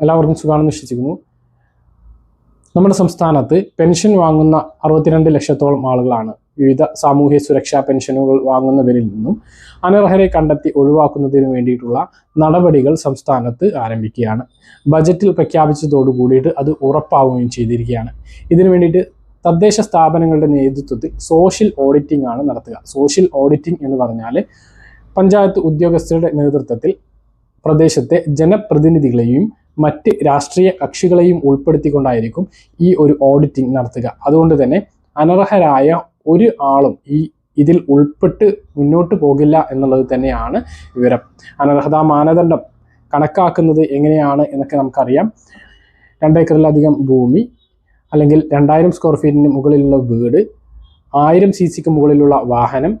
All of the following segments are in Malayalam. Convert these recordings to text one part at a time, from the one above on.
എല്ലാവർക്കും സുഖമാണെന്ന് വിശ്വസിക്കുന്നു. നമ്മുടെ സംസ്ഥാനത്ത് പെൻഷൻ വാങ്ങുന്ന അറുപത്തിരണ്ട് ലക്ഷത്തോളം ആളുകളാണ്. വിവിധ സാമൂഹ്യ സുരക്ഷാ പെൻഷനുകൾ വാങ്ങുന്നവരിൽ നിന്നും അനർഹരെ കണ്ടെത്തി ഒഴിവാക്കുന്നതിന് വേണ്ടിയിട്ടുള്ള നടപടികൾ സംസ്ഥാനത്ത് ആരംഭിക്കുകയാണ്. ബജറ്റിൽ പ്രഖ്യാപിച്ചതോടു കൂടിയിട്ട് അത് ഉറപ്പാവുകയും ചെയ്തിരിക്കുകയാണ്. ഇതിനു വേണ്ടിയിട്ട് തദ്ദേശ സ്ഥാപനങ്ങളുടെ നേതൃത്വത്തിൽ സോഷ്യൽ ഓഡിറ്റിംഗ് ആണ് നടത്തുക. സോഷ്യൽ ഓഡിറ്റിംഗ് എന്ന് പറഞ്ഞാൽ പഞ്ചായത്ത് ഉദ്യോഗസ്ഥരുടെ നേതൃത്വത്തിൽ പ്രദേശത്തെ ജനപ്രതിനിധികളെയും മറ്റ് രാഷ്ട്രീയ കക്ഷികളെയും ഉൾപ്പെടുത്തിക്കൊണ്ടായിരിക്കും ഈ ഒരു ഓഡിറ്റിംഗ് നടത്തുക. അതുകൊണ്ട് തന്നെ അനർഹരായ ഒരു ആളും ഈ ഇതിൽ ഉൾപ്പെട്ട് മുന്നോട്ട് പോകില്ല എന്നുള്ളത് തന്നെയാണ് വിവരം. അനർഹതാ മാനദണ്ഡം കണക്കാക്കുന്നത് എങ്ങനെയാണ് എന്നൊക്കെ നമുക്കറിയാം. രണ്ടേക്കറിലധികം ഭൂമി അല്ലെങ്കിൽ രണ്ടായിരം സ്ക്വയർ ഫീറ്റിന് മുകളിലുള്ള വീട് ആയിരം സി സിക്ക് മുകളിലുള്ള വാഹനം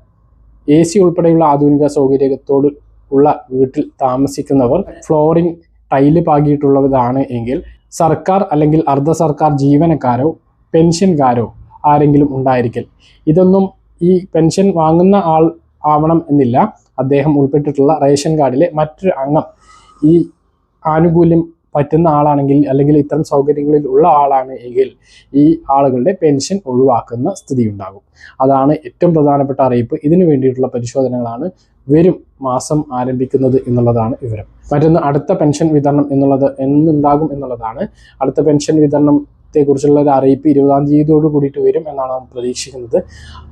എ സി ഉൾപ്പെടെയുള്ള ആധുനിക സൗകര്യത്തോട് ഉള്ള വീട്ടിൽ താമസിക്കുന്നവർ ഫ്ലോറിംഗ് ടൈൽ പാകിയിട്ടുള്ളതാണ് എങ്കിൽ സർക്കാർ അല്ലെങ്കിൽ അർദ്ധ സർക്കാർ ജീവനക്കാരോ പെൻഷൻകാരോ ആരെങ്കിലും ഉണ്ടായിരിക്കൽ. ഇതൊന്നും ഈ പെൻഷൻ വാങ്ങുന്ന ആൾ ആവണം എന്നില്ല. അദ്ദേഹം ഉൾപ്പെട്ടിട്ടുള്ള റേഷൻ കാർഡിലെ മറ്റൊരു അംഗം ഈ ആനുകൂല്യം പറ്റുന്ന ആളാണെങ്കിൽ അല്ലെങ്കിൽ ഇത്തരം സൗകര്യങ്ങളിൽ ഉള്ള ആളാണ് എങ്കിൽ ഈ ആളുകളുടെ പെൻഷൻ ഒഴിവാക്കുന്ന സ്ഥിതി ഉണ്ടാകും അതാണ് ഏറ്റവും പ്രധാനപ്പെട്ട അറിയിപ്പ്. ഇതിനു വേണ്ടിയിട്ടുള്ള പരിശോധനകളാണ് വരും മാസം ആരംഭിക്കുന്നത് എന്നുള്ളതാണ് വിവരം. മറ്റൊന്ന് അടുത്ത പെൻഷൻ വിതരണം എന്നുള്ളത് എന്നുണ്ടാകും എന്നുള്ളതാണ്. അടുത്ത പെൻഷൻ വിതരണത്തെക്കുറിച്ചുള്ള ഒരു അറിയിപ്പ് ഇരുപതാം തീയതിയോട് കൂടിയിട്ട് വരും എന്നാണ് നാം പ്രതീക്ഷിക്കുന്നത്.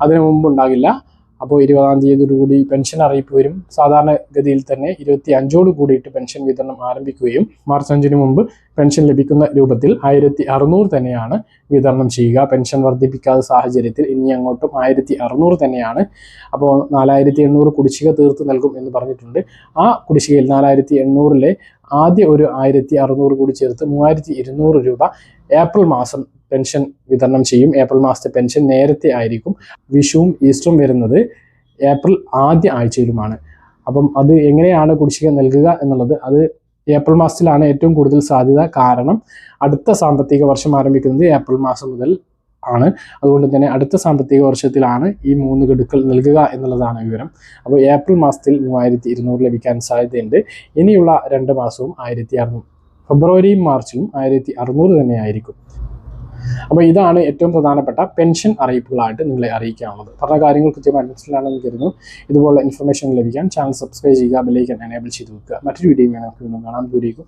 അതിനു മുമ്പ് ഉണ്ടാകില്ല. അപ്പോൾ ഇരുപതാം തീയതിയോടുകൂടി പെൻഷൻ അറിയിപ്പ് വരും. സാധാരണഗതിയിൽ തന്നെ ഇരുപത്തി അഞ്ചോട് കൂടിയിട്ട് പെൻഷൻ വിതരണം ആരംഭിക്കുകയും മാർച്ച് അഞ്ചിന് മുമ്പ് പെൻഷൻ ലഭിക്കുന്ന രൂപത്തിൽ ആയിരത്തി അറുന്നൂറ് തന്നെയാണ് വിതരണം ചെയ്യുക. പെൻഷൻ വർദ്ധിപ്പിക്കാത്ത സാഹചര്യത്തിൽ ഇനി അങ്ങോട്ടും ആയിരത്തി അറുന്നൂറ് തന്നെയാണ്. അപ്പോൾ നാലായിരത്തി എണ്ണൂറ് കുടിശ്ശിക തീർത്ത് നൽകും എന്ന് പറഞ്ഞിട്ടുണ്ട്. ആ കുടിശ്ശികയിൽ നാലായിരത്തി എണ്ണൂറിലെ ആദ്യ ഒരു ആയിരത്തി അറുന്നൂറ് കൂടി ചേർത്ത് മൂവായിരത്തി ഇരുന്നൂറ് രൂപ ഏപ്രിൽ മാസം പെൻഷൻ വിതരണം ചെയ്യും. ഏപ്രിൽ മാസത്തെ പെൻഷൻ നേരത്തെ ആയിരിക്കും. വിഷുവും ഈസ്റ്ററും വരുന്നത് ഏപ്രിൽ ആദ്യ ആഴ്ചയിലുമാണ്. അപ്പം അത് എങ്ങനെയാണ് കുടിശ്ശിക നൽകുക എന്നുള്ളത് അത് ഏപ്രിൽ മാസത്തിലാണ് ഏറ്റവും കൂടുതൽ സാധ്യത. കാരണം അടുത്ത സാമ്പത്തിക വർഷം ആരംഭിക്കുന്നത് ഏപ്രിൽ മാസം മുതൽ ആണ്. അതുകൊണ്ട് തന്നെ അടുത്ത സാമ്പത്തിക വർഷത്തിലാണ് ഈ മൂന്ന് ഗഡുക്കൾ നൽകുക എന്നുള്ളതാണ് വിവരം. അപ്പോൾ ഏപ്രിൽ മാസത്തിൽ മൂവായിരത്തി ഇരുന്നൂറ് ലഭിക്കാൻ സാധ്യതയുണ്ട്. ഇനിയുള്ള രണ്ട് മാസവും ആയിരത്തി അറുന്നൂറ് ഫെബ്രുവരിയും മാർച്ചിലും ആയിരത്തി അറുന്നൂറ് തന്നെ ആയിരിക്കും. അപ്പോൾ ഇതാണ് ഏറ്റവും പ്രധാനപ്പെട്ട പെൻഷൻ അറിയിപ്പുകളായിട്ട് നിങ്ങളെ അറിയിക്കാനുള്ളത്. പറഞ്ഞ കാര്യങ്ങൾ കൃത്യമായി മനസ്സിലാണെന്ന് കരുതുന്നു. ഇതുപോലെ ഇൻഫർമേഷൻ ലഭിക്കാൻ ചാനൽ സബ്സ്ക്രൈബ് ചെയ്യുക ബെല്ലൈക്കൻ എനേബിൾ ചെയ്ത് വെക്കുക. മറ്റൊരു വീഡിയോ വീണ്ടും കാണാൻ ദൂരേക്കും